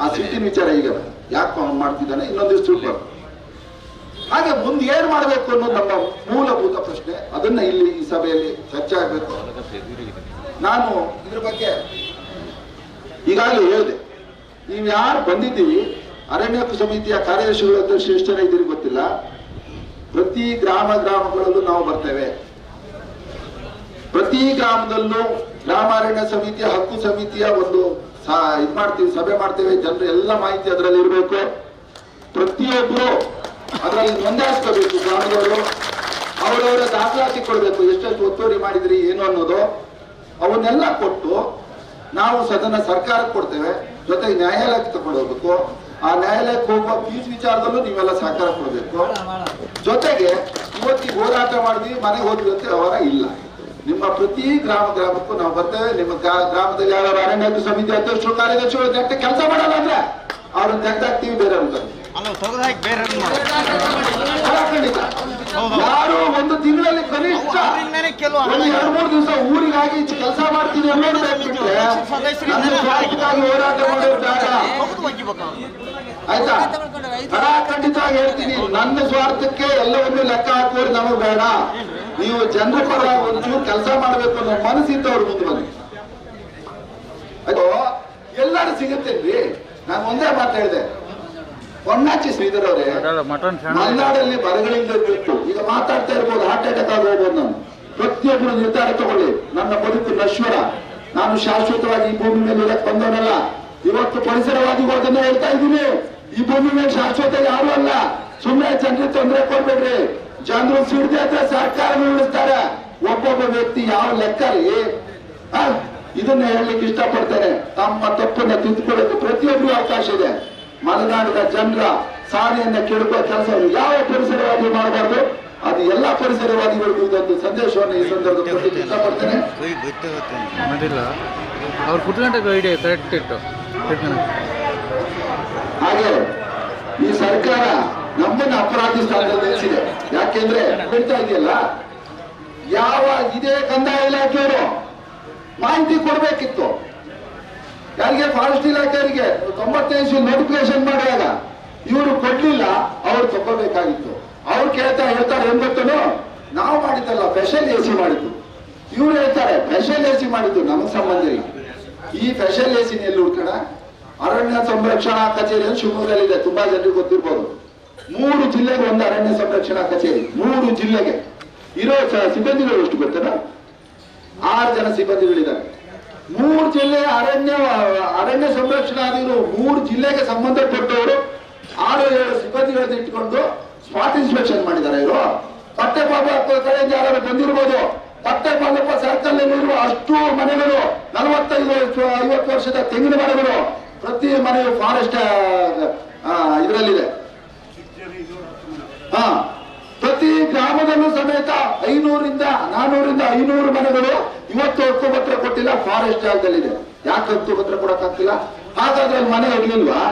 ಆ ಸಿಟ್ಟಿನ ವಿಚಾರ ಈಗ ಯಾಕೆ ಅವನು ಮಾಡ್ತಿದ್ದಾನೆ ಇನ್ನೊಂದು ದಿವಸ ತಿಳ್ಕೊಂಡು ಹಾಗೆ ಮುಂದೆ ಏನ್ ಮಾಡಬೇಕು ಅನ್ನೋದು ನಮ್ಮ ಮೂಲಭೂತ ಪ್ರಶ್ನೆ. ಅದನ್ನ ಇಲ್ಲಿ ಈ ಸಭೆಯಲ್ಲಿ ಚರ್ಚೆ ಆಗಬೇಕು. ನಾನು ಇದ್ರ ಬಗ್ಗೆ ಈಗಾಗಲೇ ಹೇಳಿದೆ. ನೀವು ಯಾರು ಬಂದಿದ್ದೀವಿ ಅರಣ್ಯ ಸಮಿತಿಯ ಕಾರ್ಯದರ್ಶಿಗಳು ಎಷ್ಟು ಜನ ಇದ್ದೀರಿ ಗೊತ್ತಿಲ್ಲ. ಪ್ರತಿ ಗ್ರಾಮ ಗ್ರಾಮಗಳಲ್ಲೂ ನಾವು ಬರ್ತೇವೆ. ಪ್ರತಿ ಗ್ರಾಮದಲ್ಲೂ ಗ್ರಾಮ ಅರಣ್ಯ ಸಮಿತಿಯ ಹಕ್ಕು ಸಮಿತಿಯ ಒಂದು ಇದ್ ಮಾಡ್ತೀವಿ, ಸಭೆ ಮಾಡ್ತೇವೆ. ಜನರು ಎಲ್ಲ ಮಾಹಿತಿ ಅದರಲ್ಲಿ ಇರಬೇಕು ಪ್ರತಿಯೊಬ್ಬರು ಅದರಲ್ಲಿ ನೋಂದಾಯಿಸ್ಕೋಬೇಕು ಗ್ರಾಮದವರು ಅವರವರ ದಾಖಲಾತಿ ಕೊಡಬೇಕು, ಎಷ್ಟೆಷ್ಟು ಒತ್ತುವರಿ ಮಾಡಿದ್ರಿ, ಏನು ಅನ್ನೋದು ಅವನ್ನೆಲ್ಲ ಕೊಟ್ಟು ನಾವು ಸದನ ಸರ್ಕಾರಕ್ಕೆ ಕೊಡ್ತೇವೆ. ಜೊತೆಗೆ ನ್ಯಾಯಾಲಯಕ್ಕೆ ತಗೊಂಡು ಹೋಗ್ಬೇಕು. ಆ ನ್ಯಾಯಾಲಯಕ್ಕೆ ಹೋಗುವ ಫೀಸ್ ವಿಚಾರದಲ್ಲೂ ನೀವೆಲ್ಲ ಸಹಕಾರ ಕೊಡಬೇಕು. ಜೊತೆಗೆ ಇವತ್ತಿಗೆ ಹೋರಾಟ ಮಾಡಿದ್ವಿ, ಮನೆಗೆ ಅಂತ ವ್ಯವಹಾರ ಇಲ್ಲ. ನಿಮ್ಮ ಪ್ರತಿ ಗ್ರಾಮ ಗ್ರಾಮಕ್ಕೂ ನಾವು ಬರ್ತೇವೆ. ನಿಮ್ಮ ಗ್ರಾ- ಗ್ರಾಮದಲ್ಲಿ ಯಾರು ಅರಣ್ಯ ಸಮಿತಿ ಅಧ್ಯಕ್ಷರು, ಕಾರ್ಯದರ್ಶಿಗಳು, ಕೆಲಸ ಮಾಡಲ್ಲ ಅಂದ್ರೆ ಅವ್ರನ್ನ ತೆಗ್ದಾಕ್ತೀವಿ ಬೇರೆ ಅಂತ ಅಲ್ಲ. ಯಾರು ಒಂದು ತಿಂಗಳಲ್ಲಿ ಕನಿಷ್ಠ ಕೆಲವು ಒಂದು ಎರಡು ಮೂರು ದಿವಸ ಊರಿಗಾಗಿ ಕೆಲಸ ಮಾಡ್ತೀನಿ ಹೋರಾಟ ಬೇಡ ಒಗಿಬೇಕು ಆಯ್ತಾ? ಖಂಡಿತವಾಗಿ ಹೇಳ್ತೀನಿ. ನನ್ನ ಸ್ವಾರ್ಥಕ್ಕೆ ಎಲ್ಲವನ್ನೂ ಲೆಕ್ಕ ಹಾಕೋರು ನಮಗೆ ಬೇಡ. ನೀವು ಜನರ ಪರ ಒಂಚೂರು ಕೆಲಸ ಮಾಡ್ಬೇಕು ಅನ್ನೋ ಮನಸ್ಸಿತ್ತು ಅವ್ರ ಮುಂದೆ ಬನ್ನಿ. ಎಲ್ಲರೂ ಸಿಗುತ್ತೇನ್ರಿ ನಾನು ಒಂದೇ ಮಾತು ಹೊನ್ನಾಚಿ ಶ್ರೀಧರ್ ಅವರೇ ಮಲೆನಾಡಲ್ಲಿ ಬರಗಳಿಂದ ಬಿಟ್ಟು ಈಗ ಮಾತಾಡ್ತಾ ಇರ್ಬೋದು ಹಾರ್ಟ್ ಅಟ್ಯಾಕ್ ಆಗಿ ನಾನು. ಪ್ರತಿಯೊಬ್ಬರು ನಿರ್ಧಾರ ತಗೊಳ್ಳಿ. ನನ್ನ ಬದುಕು ನಶ್ವರ. ನಾನು ಶಾಶ್ವತವಾಗಿ ಈ ಭೂಮಿ ಮೇಲೆ ಇರಕ್ ಬಂದವನಲ್ಲ. ಇವತ್ತು ಪರಿಸರವಾಗಿ ಹೋದನ್ನ ಹೇಳ್ತಾ ಇದ್ದೀನಿ. ಈ ಭೂಮಿ ಮೇಲೆ ಶಾಶ್ವತ ಯಾರು ಅಲ್ಲ. ಸುಮ್ಮನೆ ಜನರಿಗೆ ತೊಂದರೆ ಕೊಡ್ಬೇಡ್ರಿ. ಜನರು ಸಿಡದೆ ಹತ್ರ ಸರ್ಕಾರ ಉಳಿಸ್ತಾರೆ. ಒಬ್ಬೊಬ್ಬ ವ್ಯಕ್ತಿ ಯಾವ ಲೆಕ್ಕ? ಇದನ್ನ ಹೇಳಲಿಕ್ಕೆ ಇಷ್ಟಪಡ್ತೇನೆ. ತಮ್ಮ ತಪ್ಪನ್ನ ತಿದ್ದುಕೊಳ್ಳೋಕೆ ಪ್ರತಿಯೊಬ್ಬರಿಗೂ ಅವಕಾಶ ಇದೆ. ಮಲೆನಾಡಿನ ಜನರ ಸಾರಿಯನ್ನ ಕೆಡುಕುವ ಕೆಲಸ ಯಾವ ಪರಿಸರವಾದಿ ಮಾಡಬಾರ್ದು? ಅದು ಎಲ್ಲಾ ಪರಿಸರವಾದಿಗಳಿಗೂ ಇದೊಂದು ಸಂದೇಶವನ್ನು ಈ ಸಂದರ್ಭದಲ್ಲಿ ಇಷ್ಟಪಡ್ತೇನೆ. ಅವ್ರು ಐಡಿಯಾ ಕರೆಕ್ಟ್ ಇಟ್ಟು ಹಾಗೆ ಈ ಸರ್ಕಾರ ನಮ್ಮನ್ನ ಅಪರಾಧಿ ಸ್ಥಾನದಲ್ಲಿ ನಿಲ್ಲಿಸಿದೆ. ಯಾಕೆಂದ್ರೆ ಹೇಳ್ತಾ ಇದೆಯಲ್ಲ ಯಾವ ಇದೇ ಕಂದಾಯ ಇಲಾಖೆಯವರು ಮಾಹಿತಿ ಕೊಡ್ಬೇಕಿತ್ತು. ಯಾರಿಗೆ ಫಾರೆಸ್ಟ್ ಇಲಾಖೆಯವರಿಗೆ ತೊಂಬತ್ತೈದು ನೋಟಿಫಿಕೇಶನ್ ಮಾಡುವಾಗ ಇವರು ಕೊಡ್ಲಿಲ್ಲ, ಅವ್ರು ತಗೋಬೇಕಾಗಿತ್ತು ಅವ್ರು ಕೇಳ್ತಾ ಹೇಳ್ತಾರೆ ಏನ್ ಗೊತ್ತನು ನಾವು ಮಾಡಿದ್ದಲ್ಲ ಸ್ಪೆಷಲ್ ಎ ಸಿ ಮಾಡಿದ್ದು. ಇವ್ರು ಹೇಳ್ತಾರೆ ಸ್ಪೆಷಲ್ ಎ ಸಿ ಮಾಡಿದ್ದು, ನಮಗ್ ಸಂಬಂಧ ಇಲ್ಲ. ಈ ಸ್ಪೆಷಲ್ ಎ ಸಿ ಎಲ್ಲಿ ಉಳ್ಕಣ ಅರಣ್ಯ ಸಂರಕ್ಷಣಾ ಕಚೇರಿ ಅಂತ ಶಿವಮೊಗ್ಗದಲ್ಲಿದೆ ತುಂಬಾ ಜನರಿಗೆ ಗೊತ್ತಿರ್ಬೋದು. ಮೂರು ಜಿಲ್ಲೆಗೆ ಒಂದು ಅರಣ್ಯ ಸಂರಕ್ಷಣಾ ಕಚೇರಿ, ಮೂರು ಜಿಲ್ಲೆಗೆ. ಇರೋ ಸಿಬ್ಬಂದಿಗಳು ಎಷ್ಟು ಗೊತ್ತಲ್ಲ ಆರು ಜನ ಸಿಬ್ಬಂದಿಗಳಿದ್ದಾರೆ. ಮೂರು ಜಿಲ್ಲೆ ಅರಣ್ಯ ಅರಣ್ಯ ಸಂರಕ್ಷಣಾಧಿಗಳು ಮೂರು ಜಿಲ್ಲೆಗೆ ಸಂಬಂಧಪಟ್ಟವರು ಆರು, ಏಳು ಸಿಬ್ಬಂದಿಗಳನ್ನು ಇಟ್ಕೊಂಡು ಸ್ಪಾಟ್ ಇನ್ಸ್ಪೆಕ್ಷನ್ ಮಾಡಿದ್ದಾರೆ ಇವರು. ಪಾಪ ಕಡೆಯಿಂದ ಯಾರು ಬಂದಿರ್ಬೋದು. ಪತ್ತೆ ಪಾಪ ಸರ್ಕಲ್ ಇರುವ ಅಷ್ಟು ಮನೆಗಳು, ನಲವತ್ತೈದು ಐವತ್ತು ವರ್ಷದ ತೆಂಗಿನ ಮನೆಗಳು ಪ್ರತಿ ಮನೆಯು ಫಾರೆಸ್ಟ್ ಇದರಲ್ಲಿದೆ. ಹಾ, ಪ್ರತಿ ಗ್ರಾಮದಲ್ಲೂ ಸಮೇತ ಐನೂರಿಂದ, ನಾನೂರಿಂದ ಐನೂರು ಮನೆಗಳು ಇವತ್ತು ಹಕ್ಕುಪತ್ರ ಕೊಟ್ಟಿಲ್ಲ ಫಾರೆಸ್ಟ್ ಜಾಗದಲ್ಲಿದೆ. ಯಾಕೆ ಹಕ್ಕುಪತ್ರ ಕೊಡಕ್ಕಾಗ್ತಿಲ್ಲ ಹಾಗಾದ್ರೆ ಅಲ್ಲಿ ಮನೆ ಇರ್ಲಿಲ್ವಾ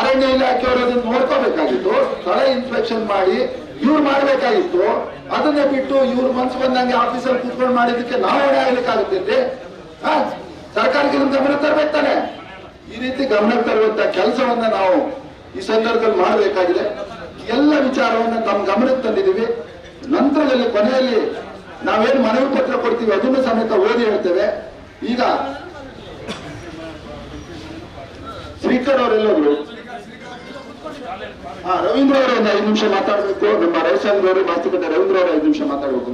ಅರಣ್ಯ ಇಲಾಖೆಯವರು ಅದನ್ನ ನೋಡ್ಕೋಬೇಕಾಗಿತ್ತು. ಸ್ಥಳ ಇನ್ಸ್ಪೆಕ್ಷನ್ ಮಾಡಿ ಇವ್ರು ಮಾಡ್ಬೇಕಾಗಿತ್ತು. ಅದನ್ನೇ ಬಿಟ್ಟು ಇವ್ರು ಮನ್ಸು ಬಂದಂಗೆ ಆಫೀಸಲ್ಲಿ ಕೂತ್ಕೊಂಡು ಮಾಡಿದಕ್ಕೆ ನಾವು ಹೊಣೆ ಆಗ್ಲಿಕ್ಕಾಗುತ್ತೆ ಸರ್ಕಾರಕ್ಕೆ ಇದನ್ನ ಗಮನ ತರಬೇಕು ತಾನೆ. ಈ ರೀತಿ ಗಮನಕ್ಕೆ ತರುವಂತ ಕೆಲಸವನ್ನ ನಾವು ಈ ಸಂದರ್ಭದಲ್ಲಿ ಮಾಡಬೇಕಾಗಿದೆ. ಎಲ್ಲ ವಿಚಾರವನ್ನ ತಮ್ಮ ಗಮನಕ್ಕೆ ತಂದಿದ್ದೀವಿ. ನಂತರದಲ್ಲಿ ಕೊನೆಯಲ್ಲಿ ನಾವೇನು ಮನವಿ ಪತ್ರ ಕೊಡ್ತೀವಿ ಅದನ್ನು ಸಮೇತ ಓದಿ ಹೇಳ್ತೇವೆ. ಈಗ ಸ್ಪೀಕರ್ ಅವರೆಲ್ಲರೂ ಹಾ ರವೀಂದ್ರ ಅವರು ಒಂದು ಐದು ನಿಮಿಷ ಮಾತಾಡಬೇಕು. ನಮ್ಮ ರವಿಚಂದ್ರ ಅವರು, ಮಾತುಕತೆ, ರವೀಂದ್ರ ಅವರು ಐದು ನಿಮಿಷ ಮಾತಾಡಬೇಕು.